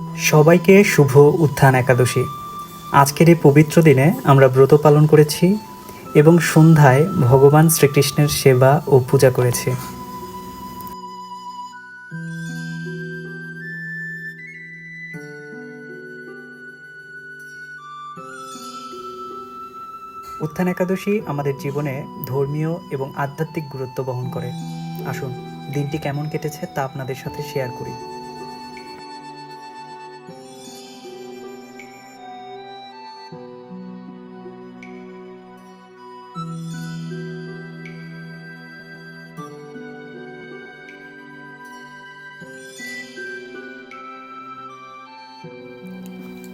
সবাইকে শুভ উত্থান একাদশী। আজকের এই পবিত্র দিনে আমরা ব্রত পালন করেছি এবং সন্ধ্যায় ভগবান শ্রীকৃষ্ণের সেবা ও পূজা করেছি। উত্থান একাদশী আমাদের জীবনে ধর্মীয় এবং আধ্যাত্মিক গুরুত্ব বহন করে। আসুন, দিনটি কেমন কেটেছে তা আপনাদের সাথে শেয়ার করি।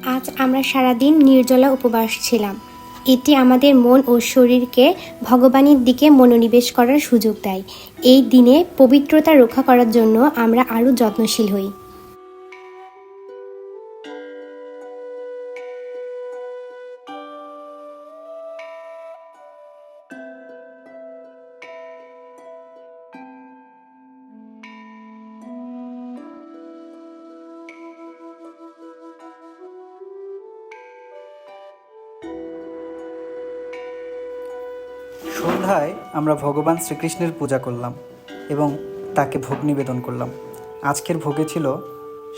আজ আমরা সারাদিন নির্জলা উপবাস ছিলাম। এটি আমাদের মন ও শরীরকে ভগবানের দিকে মনোনিবেশ করার সুযোগ দেয়। এই দিনে পবিত্রতা রক্ষা করার জন্য আমরা আরও যত্নশীল হই। সন্ধ্যায় আমরা ভগবান শ্রীকৃষ্ণের পূজা করলাম এবং তাকে ভোগ নিবেদন করলাম। আজকের ভোগে ছিল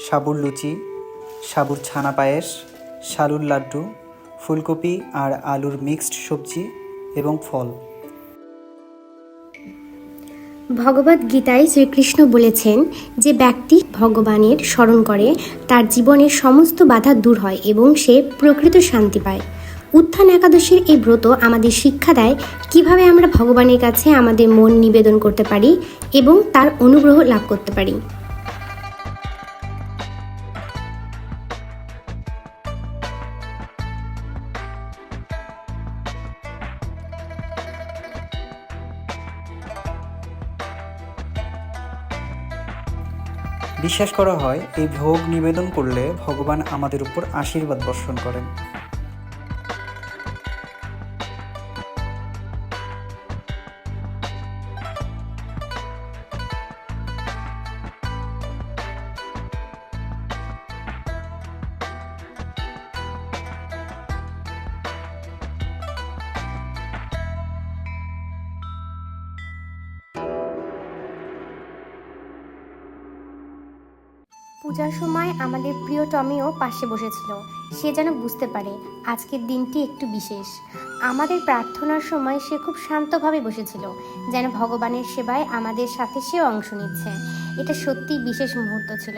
সাবুর লুচি, সাবুর ছানা পায়েস শালুর লাড্ডু, ফুলকপি আর আলুর মিক্সড সবজি এবং ফল। ভগবদ গীতায় শ্রীকৃষ্ণ বলেছেন যে ব্যক্তি ভগবানের স্মরণ করে, তার জীবনের সমস্ত বাধা দূর হয় এবং সে প্রকৃত শান্তি পায়। উত্থান একাদশীর এই ব্রত আমাদের শিক্ষা দেয় কীভাবে আমরা ভগবানের কাছে আমাদের মন নিবেদন করতে পারি এবং তার অনুগ্রহ লাভ করতে পারি। বিশ্বাস করা হয়, এই ভোগ নিবেদন করলে ভগবান আমাদের উপর আশীর্বাদ বর্ষণ করেন। পূজার সময় আমাদের প্রিয় টমিও পাশে বসেছিল। সে যেন বুঝতে পারে আজকের দিনটি একটু বিশেষ। আমাদের প্রার্থনার সময় সে খুব শান্তভাবে বসেছিল, যেন ভগবানের সেবায় আমাদের সাথে সেও অংশ নিচ্ছে। এটা সত্যি বিশেষ মুহূর্ত ছিল।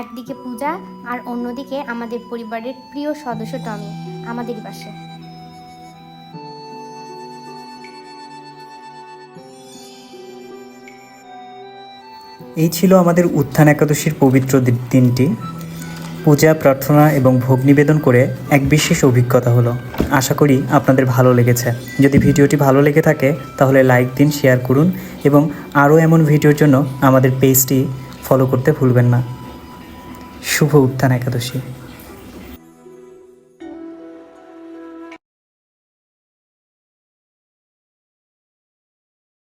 একদিকে পূজা আর অন্যদিকে আমাদের পরিবারের প্রিয় সদস্য টমি আমাদের পাশে। এই ছিল আমাদের উত্থান একাদশীর পবিত্র দিনটি। পূজা, প্রার্থনা এবং ভোগ নিবেদন করে এক বিশেষ অভিজ্ঞতা হলো। আশা করি আপনাদের ভালো লেগেছে। যদি ভিডিওটি ভালো লেগে থাকে, তাহলে লাইক দিন, শেয়ার করুন এবং আরও এমন ভিডিওর জন্য আমাদের পেজটি ফলো করতে ভুলবেন না। শুভ উত্থান একাদশী।